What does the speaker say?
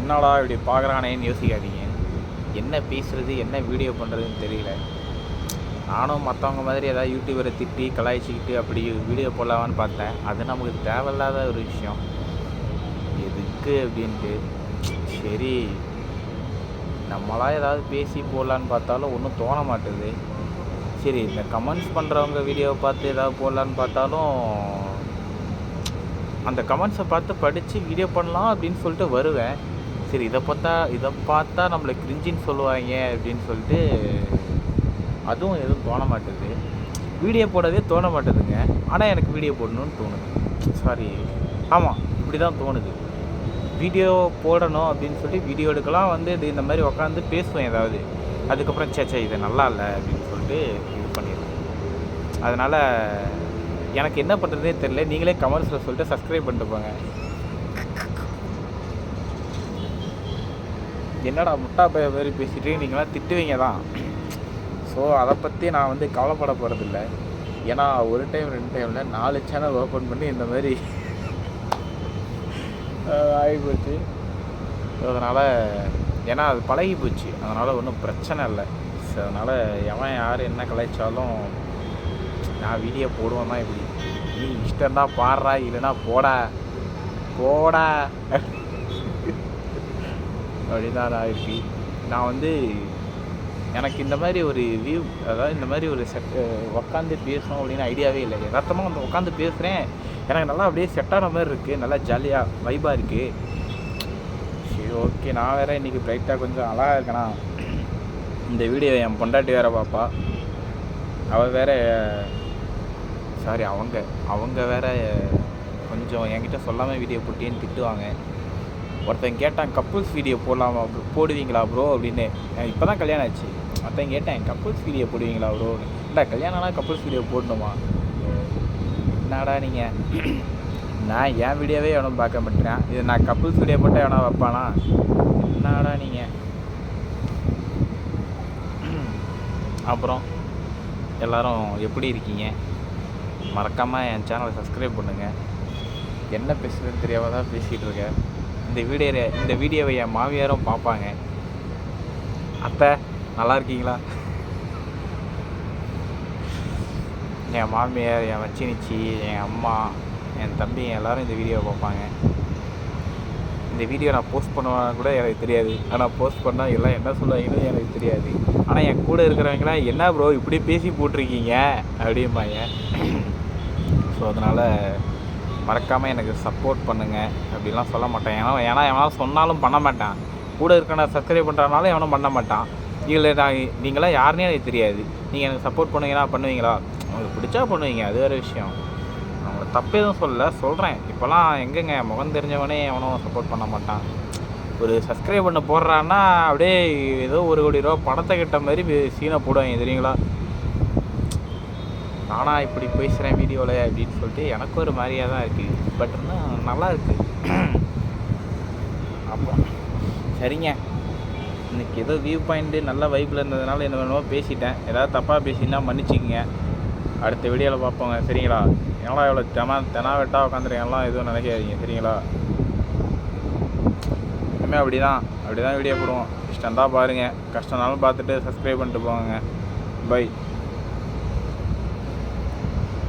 என்னடா இப்படி பார்க்குறானேன்னு யோசிக்காதீங்க. என்ன பேசுகிறது என்ன வீடியோ பண்ணுறதுன்னு தெரியல. நானும் மற்றவங்க மாதிரி ஏதாவது யூடியூபரை திட்டி கலாய்ச்சிக்கிட்டு அப்படி வீடியோ போடலாமான்னு பார்த்தேன். அது நமக்கு தேவையில்லாத ஒரு விஷயம். எதுக்கு அப்படின்ட்டு. சரி. நம்மளா ஏதாவது பேசி போடலான்னு பார்த்தாலும் ஒன்றும் தோண மாட்டுது. சரி இந்த கமெண்ட்ஸ் பண்ணுறவங்க வீடியோவை பார்த்து ஏதாவது போடலான்னு பார்த்தாலும் அந்த கமெண்ட்ஸை பார்த்து படித்து வீடியோ பண்ணலாம் அப்படின்னு சொல்லிட்டு வருவேன். சரி இதை பார்த்தா இதை பார்த்தா நம்மளை கிரிஞ்சின்னு சொல்லுவாங்க அப்படின்னு சொல்லிட்டு அதுவும் எதுவும் தோண மாட்டேது வீடியோ போடவே தோண மாட்டேதுங்க ஆனால் எனக்கு வீடியோ போடணும்னு தோணுது. சாரி ஆமாம் இப்படி தான் தோணுது. வீடியோ போடணும் அப்படின்னு சொல்லி வீடியோ எடுக்கலாம். வந்து இது இந்த மாதிரி உட்காந்து பேசுவேன் ஏதாவது. அதுக்கப்புறம் சே சே இது நல்லா இல்லை அப்படின்னு சொல்லிட்டு இது பண்ணிடுவேன். அதனால் எனக்கு என்ன பண்ணுறதே தெரியல. நீங்களே கமெண்ட்ஸில் சொல்லிட்டு சப்ஸ்கிரைப் பண்ணிட்டு போங்க. என்னடா முட்டா பைய மாதிரி பேசிட்டு நீங்களாம் திட்டுவீங்க தான். ஸோ அதை பற்றி நான் வந்து கவலைப்பட போகிறதில்ல ஏன்னா ஒரு டைம் ரெண்டு டைமில் நாலு சேனல் ஓப்பன் பண்ணி இந்த மாதிரி ஆகிப்போச்சு அதனால் ஏன்னா அது பழகி போச்சு. அதனால் ஒன்றும் பிரச்சனை இல்லை. ஸோ அதனால் எவன் யார் என்ன கலாய்ச்சாலும் நான் வீடியோ போடுவேன் தான் இப்படி. நீ தான் பாடுறா இல்லைன்னா போடா. போடா. அப்படின்னு தான் நான் இருக்கு நான் வந்து எனக்கு இந்த மாதிரி ஒரு வியூ அதாவது இந்த மாதிரி ஒரு செட் உட்காந்து பேசணும் அப்படின்னு ஐடியாவே இல்லை. யதார்த்தமாக வந்து உட்காந்து பேசுகிறேன் எனக்கு நல்லா அப்படியே செட்டான மாதிரி இருக்குது நல்லா ஜாலியாக வைபாக இருக்குது சரி ஓகே நான் வேறு இன்றைக்கி பிரைட்டாக கொஞ்சம் அழகாக இருக்கேனா? இந்த வீடியோ என் பொண்டாட்டி வேறு பாப்பா. அவள் வேற சாரி அவங்க. அவங்க வேற கொஞ்சம் என்கிட்ட சொல்லாமல் வீடியோ போட்டியேன்னு திட்டுவாங்க. ஒருத்தன் கேட்டான் கப்புள்ஸ் வீடியோ போடலாமா போடுவீங்களா ப்ரோ அப்படின்னு. இப்போ தான் கல்யாணம் ஆச்சு. ஒருத்தன் கேட்டேன் கப்புள்ஸ் வீடியோ போடுவீங்களா ப்ரோ இல்லை கல்யாணம்னா கப்புள்ஸ் வீடியோ போடணுமா? என்னடா நீங்கள் நான் என் வீடியோவே எவனும் பார்க்க மாட்டேன். இது நான் கப்புள்ஸ் வீடியோ போட்டால் எவனா வைப்பானா? என்னடா நீங்கள் அப்புறம் எல்லோரும் எப்படி இருக்கீங்க? மறக்காமல் என் சேனலை சப்ஸ்கிரைப் பண்ணுங்கள் என்ன பேசுறதுன்னு தெரியாம தான் பேசிகிட்டு இருக்கேன் இந்த வீடியோ இந்த வீடியோவை என் மாமியாரும் பார்ப்பாங்க. அத்தை நல்லா இருக்கீங்களா? என் மாமியார் என் வச்சினிச்சி என் அம்மா என் தம்பி எல்லாரும் இந்த வீடியோவை பார்ப்பாங்க. இந்த வீடியோ நான் போஸ்ட் பண்ணுவேன் கூட எனக்கு தெரியாது. ஆனால் போஸ்ட் பண்ணால் எல்லாம் என்ன சொல்லுவாங்கன்னு எனக்கு தெரியாது. ஆனால் என் கூட இருக்கிறவங்களாம் என்ன ப்ரோ இப்படி பேசி போட்டிருக்கீங்க? அப்படிம்பாங்க. ஸோ அதனால் மறக்காமல் எனக்கு சப்போர்ட் பண்ணுங்கள் அப்படிலாம் சொல்ல மாட்டேன். ஏன்னா ஏன்னா எவனால் சொன்னாலும் பண்ண மாட்டான். கூட இருக்கிற சப்ஸ்கிரைப் பண்ணுறதுனால எவனும் பண்ண மாட்டான். இல்லை நான் நீங்களாம் யாருன்னே எனக்கு தெரியாது. நீங்கள் எனக்கு சப்போர்ட் பண்ணுவீங்களா பண்ணுவீங்களா? உங்களுக்கு பிடிச்சா பண்ணுவீங்க. அது வேறு விஷயம். அவங்க தப்பு எதுவும் சொல்ல சொல்கிறேன் இப்போலாம் எங்கேங்க? முகம் தெரிஞ்சவனே எவனும் சப்போர்ட் பண்ண மாட்டான். ஒரு சப்ஸ்கிரைப் பண்ண போடுறான்னா அப்படியே ஏதோ ஒரு கோடி ரூபா பணத்தை கிட்ட மாதிரி சீனை போடுவாங்க தெரியுங்களா? நானாக இப்படி பேசுகிறேன் வீடியோவில் அப்படின்னு சொல்லிட்டு எனக்கும் ஒரு மாதிரியாக தான் இருக்குது பட் இன்னும் நல்லா இருக்குது அப்போ சரிங்க. இன்னைக்கு ஏதோ வியூ பாயிண்ட்டு நல்ல வைப்பில் இருந்ததுனால என்ன வேணுமோ பேசிட்டேன். ஏதாவது தப்பாக பேசினா மன்னிச்சிக்கங்க. அடுத்த வீடியோவில் பார்ப்போங்க. சரிங்களா? எவ்வளோ இவ்வளோ தெனா தெனாவெட்டாக உட்காந்துருக்கேன்லாம் எதுவும் நினைக்காதீங்க. சரிங்களா? இனிமேல் அப்படி தான் அப்படி தான் வீடியோ போடுவோம். இஷ்டம் தான் பாருங்கள் கஷ்டம்னாலும் பார்த்துட்டு சப்ஸ்கிரைப் பண்ணிட்டு போங்க. பை